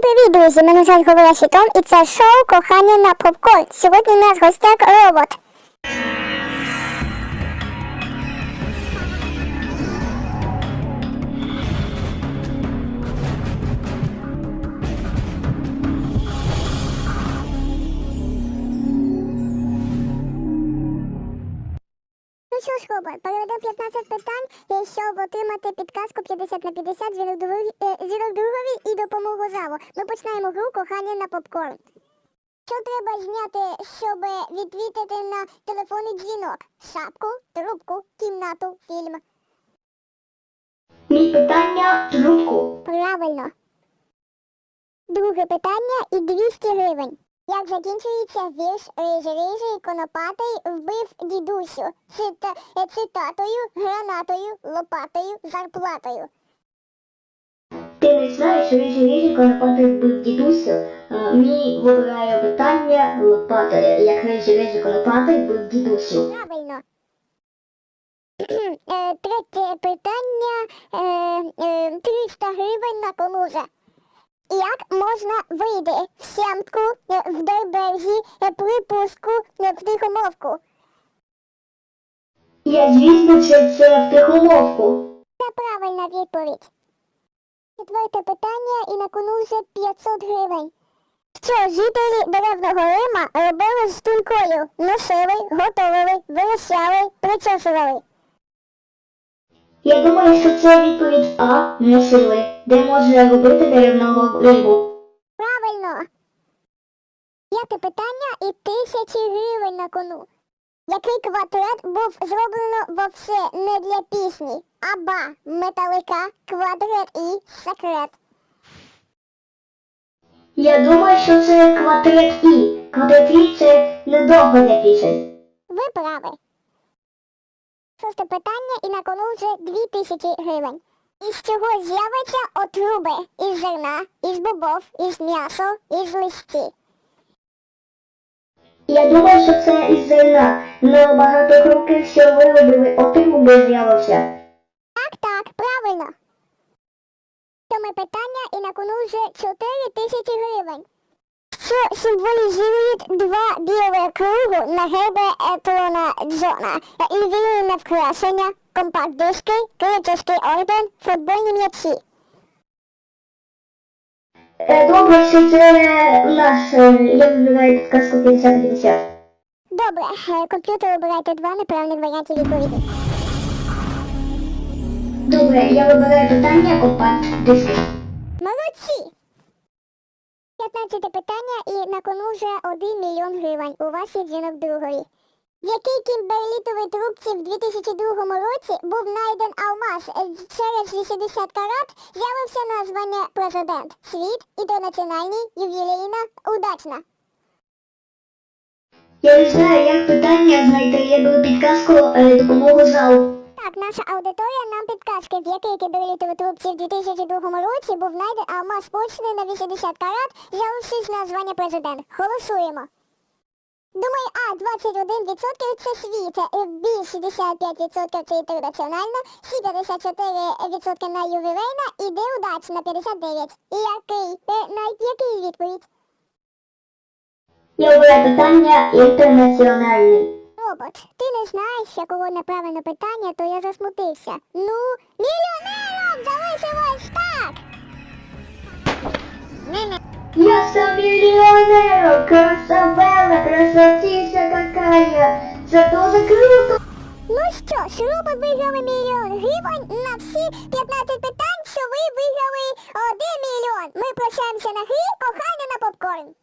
привіт, друзі! Мене звати Говорящий Том і це шоу Кохання на попкорн. Сьогодні у нас гостяк робот. Ну що ж, 15 питань, щоб отримати підказку 50 на 50 зірок другові, зірок другові і допомогу залу. Ми починаємо гру кохання на попкорн. Що треба зняти, щоб відвітити на телефонний дзвінок? Шапку, трубку, кімнату, фільм. Мій питання трубку. Правильно. Друге питання і 200 гривень. Як закінчується вірш рижий рижий конопатий вбив дідусю Цита, е, цитатою, гранатою, лопатою, зарплатою. Ти не знаєш, що ріжі ріжі конопати вбив дідусю. Е, Мій вибирає питання лопатою. Як ріжі ріжі конопати вбив дідусю. Правильно. Е, Третє питання е, е, 300 гривень на комузе. Як можна вийти в сямку, е, в дойбезі, е, припуску, е, в тихомовку? Я звісно, що це в тихомовку. Це правильна відповідь. Четверте питання і на кону вже 500 гривень. Що жителі деревного Рима робили з тункою? Носили, готовили, вирощали, причесували. Я думаю, що це відповідь А носили, де можна робити деревного рибу. Правильно. П'яте питання і тисячі гривень на кону. Який квадрат був зроблено вовсе не для пісні, а ба металика, квадрат і секрет. Я думаю, що це квадрат І. Квадрат І це недовго для пісень. Ви праві. Шосте питання і на кону вже дві тисячі гривень. Із чого з'явиться отруби? Із зерна, із бобов, із м'ясо, із листі. Я думаю, що це із зерна. Но багато кроків, що виробили отруби з'явився. Так, так, правильно. Сьоме питання і на кону вже чотири тисячі гривень. Що символізують два білих кругу на гербі Етлона Джона? І Ювілейне вкрашення, компакт-диски, кричевський орден, футбольні м'ячі. Е, Добре, що це у нас, я вибираю підказку 50-50. Добре, е, комп'ютер обирайте два неправильних варіанти відповіді. Добре, я вибираю питання компакт диски. Молодці! 15 питання і на кону вже 1 мільйон гривень. У вас є дзвінок другої. В якій кімберлітовій трубці в 2002 році був найден алмаз через 80 карат з'явився названня президент. Світ, інтернаціональний, ювілейна, удачна. Я не знаю, як питання знайти, я беру підказку е, допомогу залу. Так, наша аудиторія нам підказки, в якій кіберлітовій трубці в 2002 році був знайден алмаз почний на 80 карат, з'явившись названня президент. Голосуємо. Думаю, А 21% це світ, е, Б 65% це інтернаціонально, С 54% на ювілейна і Д удачна 59. І який? Е, На який відповідь? Я питання інтернаціональний. Робот, ти не знаєш, якого неправильне питання, то я засмутився. Ну, мільйонером залишилось так! Не-не. Я став мільйонером, красавела, красотища какая. Це дуже круто. Ну що ж, робот виграли мільйон гривень на всі 15 питань, що ви виграли 1 мільйон. Ми прощаємося на грі, кохання на попкорн.